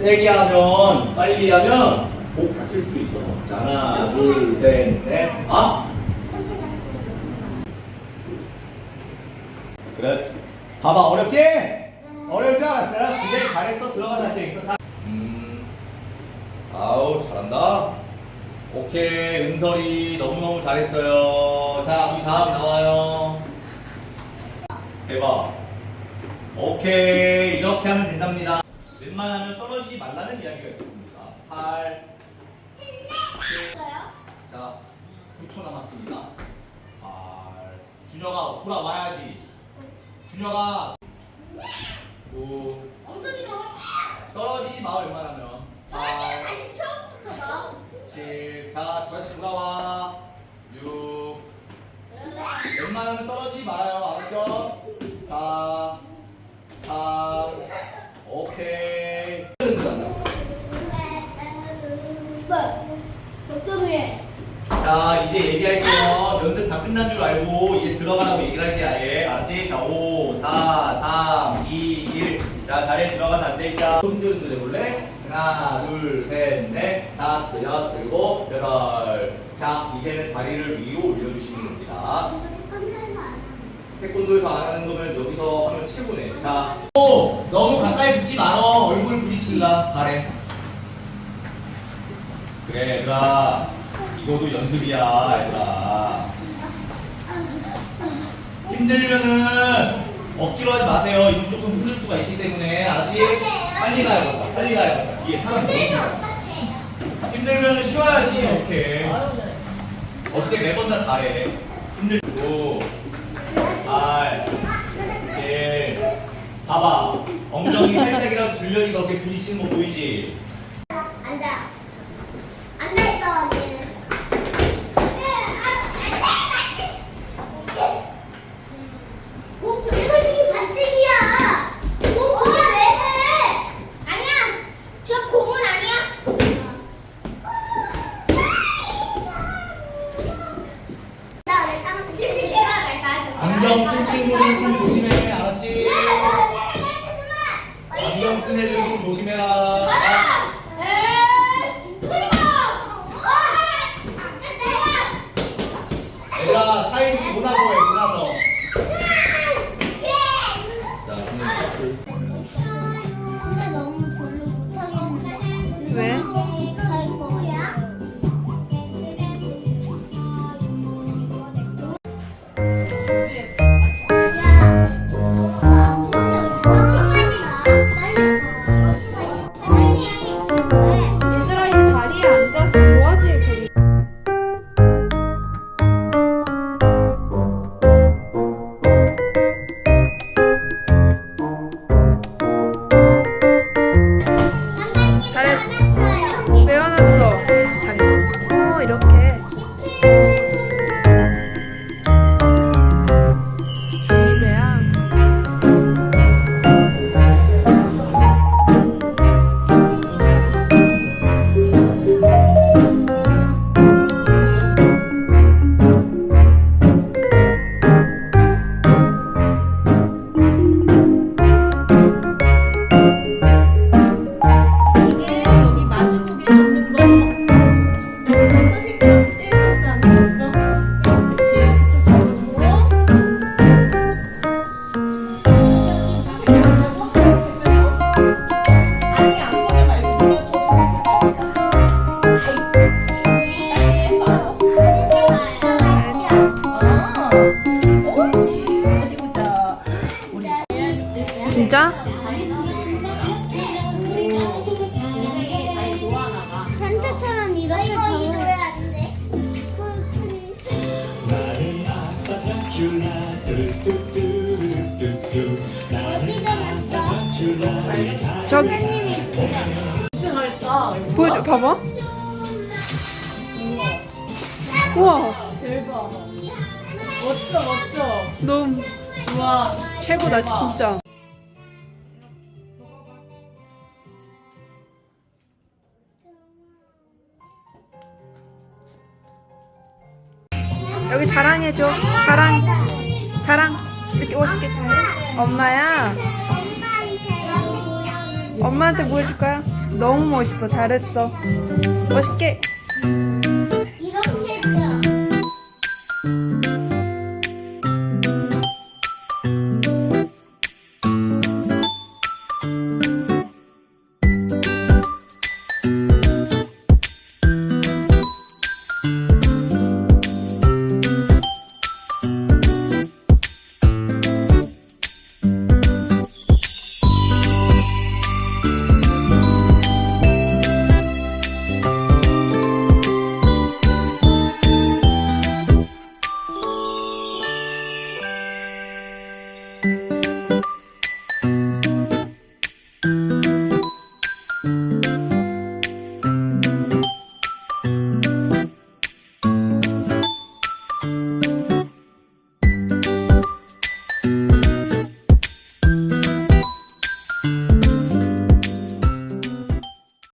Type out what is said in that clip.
세게 하면 빨리 하면 목 다칠 수도 있어. 자, 하나, 둘, 셋, 넷. 아? 그래. 봐봐 어렵지? 어려울 줄 알았어요. 근데 잘했어. 들어가서 할때 있어. 다. 음. 아우 잘한다. 오케이 은설이 너무너무 잘했어요. 자 우리 다음 나와요. 대박. 오케이 이렇게 하면 된답니다. 웬만하면 떨어지지 말라는 이야기가 있었습니다. 8자 9초 남았습니다. 8 준혁아 돌아와야지. 준혁아 9 떨어지지 마 웬만하면 8 7 자, 다시 돌아와. 6 웬만하면 떨어지지 말아요. 알았죠? 4 3 오케이. 자, 이제 얘기할게요. 연습 다 끝난 줄 알고 이제 들어가라고 얘기를 할게 아예. 알았지? 자, 5 4 3 2 1 자, 자리에 들어가서 앉아있자. 손들흔들 해볼래? 하나, 둘, 셋, 넷, 다섯, 여섯, 일곱, 여덟. 자, 이제는 다리를 위로 올려주시면 됩니다. 태권도에서 안 하는 거면 여기서 하면 최고네. 자, 오, 너무 가까이 붙지 말어. 얼굴 부딪힐라. 발에. 그래, 얘들아. 이거도 연습이야, 얘들아. 힘들면은 억지로 하지 마세요. 이거 조금 힘들 수가 있기 때문에 알았지? 빨리 가야겠다. 빨리. 뒤에 사람 너무 힘들면은 쉬어야지. 오케이. 어떻게 매번 다 잘해. 힘들고. 8 7 봐봐. 엉덩이 살짝이라도 들려니까 그렇게 부딪히는 거 보이지? 앉아. 앉아있어, 언니는. 목 두개 솔직히 반칙이야. 목 두개 왜 해? 아니야. 저 공은 아니야. 나 원래 까먹고 실패가 날까? 안경 쓴 친구들 좀 조심해. 알았지? 안경 쓴 애들 좀 조심해라. 진짜? 텐트처럼 이렇게? 그? 저기 우승할까? 보여줘. 봐봐. 우와 대박 멋져 멋져 너무 우와 최고다 진짜. 여기 자랑해줘. 자랑. 자랑. 이렇게 멋있게. 엄마야. 엄마한테 뭐 해줄까요? 너무 멋있어. 잘했어. 멋있게.